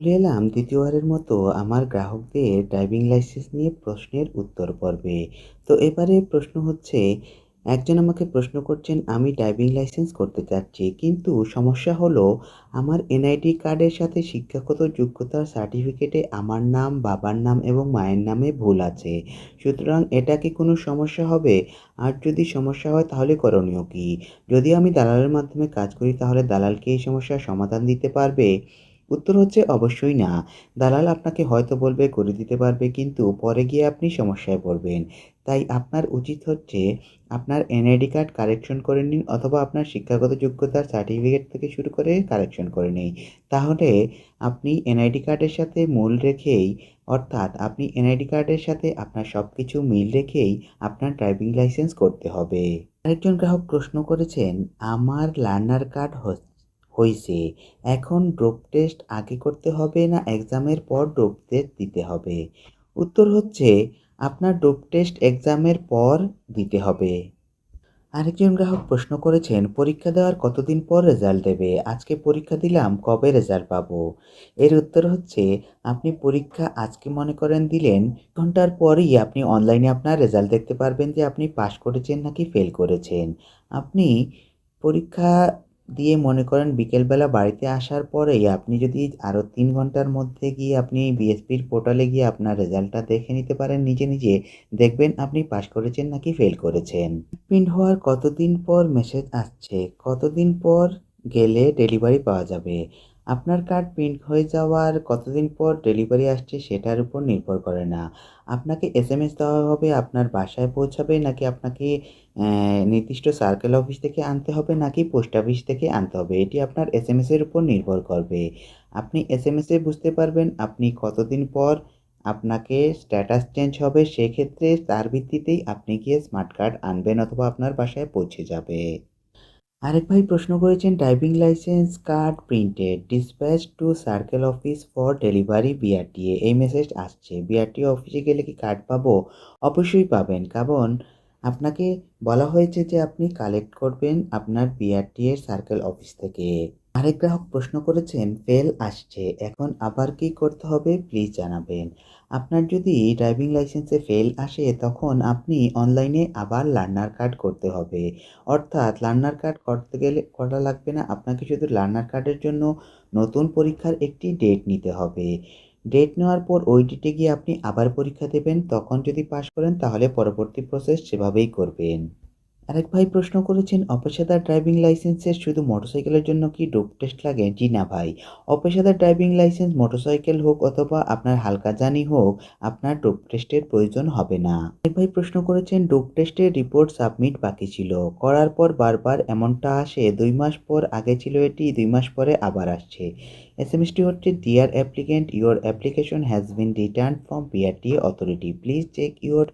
চলে এলাম দ্বিতীয়বারের মতো আমার গ্রাহকদের ড্রাইভিং লাইসেন্স নিয়ে প্রশ্নের উত্তর পর্বে। তো এবারে প্রশ্ন হচ্ছে, একজন আমাকে প্রশ্ন করছেন, আমি ড্রাইভিং লাইসেন্স করতে চাচ্ছি, কিন্তু সমস্যা হলো আমার এনআইডি কার্ডের সাথে শিক্ষাগত যোগ্যতার সার্টিফিকেটে আমার নাম, বাবার নাম এবং মায়ের নামে ভুল আছে। সুতরাং এটা কি কোনো সমস্যা হবে? আর যদি সমস্যা হয় তাহলে করণীয় কী? যদি আমি দালালের মাধ্যমে কাজ করি, তাহলে দালাল কি এই সমস্যার সমাধান দিতে পারবে? উত্তর হচ্ছে অবশ্যই না। দালাল আপনাকে হয়তো বলবে, করে দিতে পারবে, কিন্তু পরে গিয়ে আপনি সমস্যায় পড়বেন। তাই আপনার উচিত হচ্ছে আপনার এনআইডি কার্ড কারেকশন করে নিন অথবা আপনার শিক্ষাগত যোগ্যতার সার্টিফিকেট থেকে শুরু করে কারেকশন করে নিন। তাহলে আপনি এনআইডি কার্ডের সাথে মূল রেখেই, অর্থাৎ আপনি এনআইডি কার্ডের সাথে আপনার সব কিছু মিল রেখেই আপনার ড্রাইভিং লাইসেন্স করতে হবে। আরেকজন গ্রাহক প্রশ্ন করেছেন, আমার লার্নার কার্ড হয়েছে এখন ড্রপ টেস্ট আগে করতে হবে না এক্সামের পর ড্রপ টেস্ট দিতে হবে? উত্তর হচ্ছে, আপনার ড্রপ টেস্ট এক্সামের পর দিতে হবে। আরেকজন গ্রাহক প্রশ্ন করেছেন, পরীক্ষা দেওয়ার কতদিন পর রেজাল্ট দেবে? আজকে পরীক্ষা দিলাম, কবে রেজাল্ট পাবো? এর উত্তর হচ্ছে, আপনি পরীক্ষা আজকে মনে করেন দিলেন, ঘণ্টার পরেই আপনি অনলাইনে আপনার রেজাল্ট দেখতে পারবেন যে আপনি পাশ করেছেন নাকি ফেল করেছেন। আপনি পরীক্ষা দিয়ে মনে করেন বিকেলবেলা বাড়িতে আসার পরেই আপনি যদি আরও তিন ঘণ্টার মধ্যে গিয়ে আপনি বিএসপির পোর্টালে গিয়ে আপনার রেজাল্টটা দেখে নিতে পারেন নিজে নিজে, দেখবেন আপনি পাশ করেছেন নাকি ফেল করেছেন। প্রিন্ট হওয়ার কতদিন পর মেসেজ আসছে? কতদিন পর গেলে ডেলিভারি পাওয়া যাবে? আপনার কার্ড প্রিন্ট হয়ে যাওয়ার কতদিন পর ডেলিভারি আসছে সেটার উপর নির্ভর করে না। আপনাকে এস এম এস দেওয়া হবে, আপনার বাসায় পৌঁছাবে, নাকি আপনাকে নির্দিষ্ট সার্কেল অফিস থেকে আনতে হবে, নাকি পোস্ট অফিস থেকে আনতে হবে? এটি আপনার এস এম এসের উপর নির্ভর করবে। আপনি এস এম এসে বুঝতে পারবেন আপনি কতদিন পর আপনাকে স্ট্যাটাস চেঞ্জ হবে, সেক্ষেত্রে তার ভিত্তিতেই আপনি গিয়ে স্মার্ট কার্ড আনবেন অথবা আপনার বাসায় পৌঁছে যাবে। আরেক ভাই প্রশ্ন করেছেন driving licence card printed dispatch to circle office for delivery BRTA এই মেসেজ আসছে। বিআরটিএ অফিসে গেলে কি কার্ড পাবো? অবশ্যই পাবেন। কারণ আপনাকে বলা হয়েছে যে আপনি কালেক্ট করবেন আপনার বিআরটিএ সার্কেল অফিস থেকে। আরেক গ্রাহক প্রশ্ন করেছেন, ফেল আসছে, এখন আবার কি করতে হবে? প্লিজ জানাবেন। আপনার যদি ড্রাইভিং লাইসেন্সে ফেল আসে, তখন আপনি অনলাইনে আবার লার্নার কার্ড করতে হবে। অর্থাৎ লার্নার কার্ড করতে গেলে করা লাগবে না, আপনাকে শুধু লার্নার কার্ডের জন্য নতুন পরীক্ষার একটি ডেট নিতে হবে। ডেট নেওয়ার পর ওই ডেটে গিয়ে আপনি আবার পরীক্ষা দেবেন, তখন যদি পাশ করেন, তাহলে পরবর্তী প্রসেস সেভাবেই করবেন। আরেক ভাই প্রশ্ন করেছেন, অপেশাদার ড্রাইভিং লাইসেন্সের শুধু মোটরসাইকেলের জন্য কি ডোপ টেস্ট লাগে? জি না ভাই। অপেশাদার ড্রাইভিং লাইসেন্স, মোটরসাইকেল হোক অথবা আপনার হালকা জানি হোক, আপনার ডোপ টেস্টের প্রয়োজন হবে না। আরেক ভাই প্রশ্ন করেছেন, ডোপ টেস্টের রিপোর্ট সাবমিট বাকি ছিল। করার পর বারবার এমনটা আসে, দুই মাস পর আগে ছিল এটি, দুই মাস পরে আবার আসছে। এস এম এসটি হচ্ছে dear applicant your application has been return from PRT authority please check your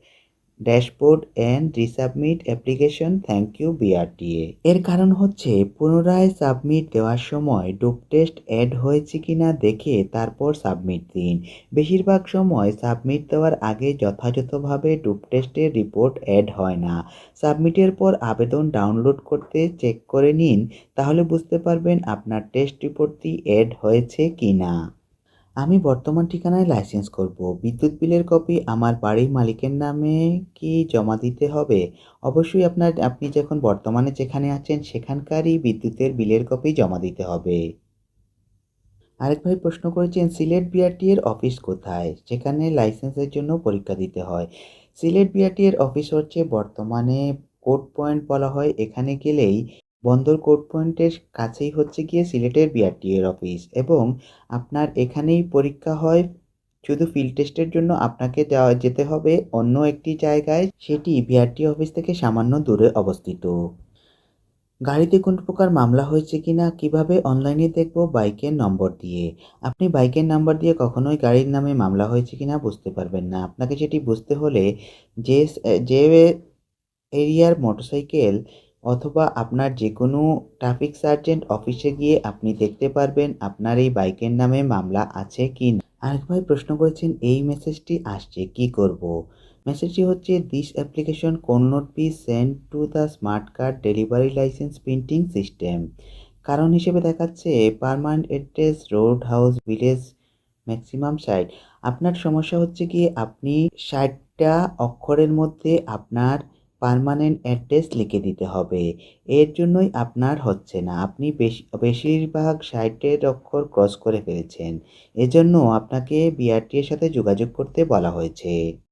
dashboard and resubmit application thank you BRTA. এর কারণ হচ্ছে, পুনরায় সাবমিট দেওয়ার সময় ডোপ টেস্ট অ্যাড হয়েছে কিনা দেখে তারপর সাবমিট দিন। বেশিরভাগ সময় সাবমিট দেওয়ার আগে যথাযথভাবে ডোপ টেস্টের রিপোর্ট অ্যাড হয় না। সাবমিটের পর আবেদন ডাউনলোড করতে চেক করে নিন, তাহলে বুঝতে পারবেন আপনার টেস্ট রিপোর্টটি অ্যাড হয়েছে কি না আমি বর্তমান ঠিকানায় লাইসেন্স করব। বিদ্যুৎ বিলের কপি আমার বাড়ির মালিকের নামে কি জমা দিতে হবে? অবশ্যই আপনার, আপনি যখন বর্তমানে যেখানে আছেন সেখানকারই বিদ্যুতের বিলের কপি জমা দিতে হবে। আরেক ভাই প্রশ্ন করেছেন, সিলেট বিআরটি এর অফিস কোথায়? যেখানে লাইসেন্সের জন্য পরীক্ষা দিতে হয়। সিলেট বিআরটি এর অফিস হচ্ছে বর্তমানে কোর্ট পয়েন্ট বলা হয়। এখানে গেলেই বন্দর কোর্ট পয়েন্টের কাছেই হচ্ছে গিয়ে সিলেটের বিআরটি এর অফিস এবং আপনার এখানেই পরীক্ষা হয়। শুধু ফিল্ড টেস্টের জন্য আপনাকে যাওয়া যেতে হবে অন্য একটি জায়গায়। সেটি বিআরটি অফিস থেকে সামান্য দূরে অবস্থিত। গাড়িতে কোন প্রকার মামলা হয়েছে কি না কীভাবে অনলাইনে দেখব, বাইকের নম্বর দিয়ে। আপনি বাইকের নাম্বার দিয়ে কখনোই গাড়ির নামে মামলা হয়েছে কি না বুঝতে পারবেন না। আপনাকে সেটি বুঝতে হলে যে যে এরিয়ার মোটরসাইকেল অথবা আপনার যে কোনো ট্রাফিক সার্জেন্ট অফিসে গিয়ে আপনি দেখতে পারবেন আপনার এই বাইকের নামে মামলা আছে কি না। আরেক ভাই প্রশ্ন করেছেন, এই মেসেজটি আসছে কি করব। মেসেজটি হচ্ছে this application can not be send to the smart card delivery licence printing system কারণ হিসেবে দেখাচ্ছে permanent address road house village maximum ষাট আপনার সমস্যা হচ্ছে কি, আপনি ষাটটা অক্ষরের মধ্যে আপনার পার্মানেন্ট অ্যাড্রেস লিখে দিতে হবে। এর জন্যই আপনার হচ্ছে না। আপনি বেশি, বেশিরভাগ সাইটের অক্ষর ক্রস করে ফেলেছেন। এজন্য আপনাকে বিআরটি এর সাথে যোগাযোগ করতে বলা হয়েছে।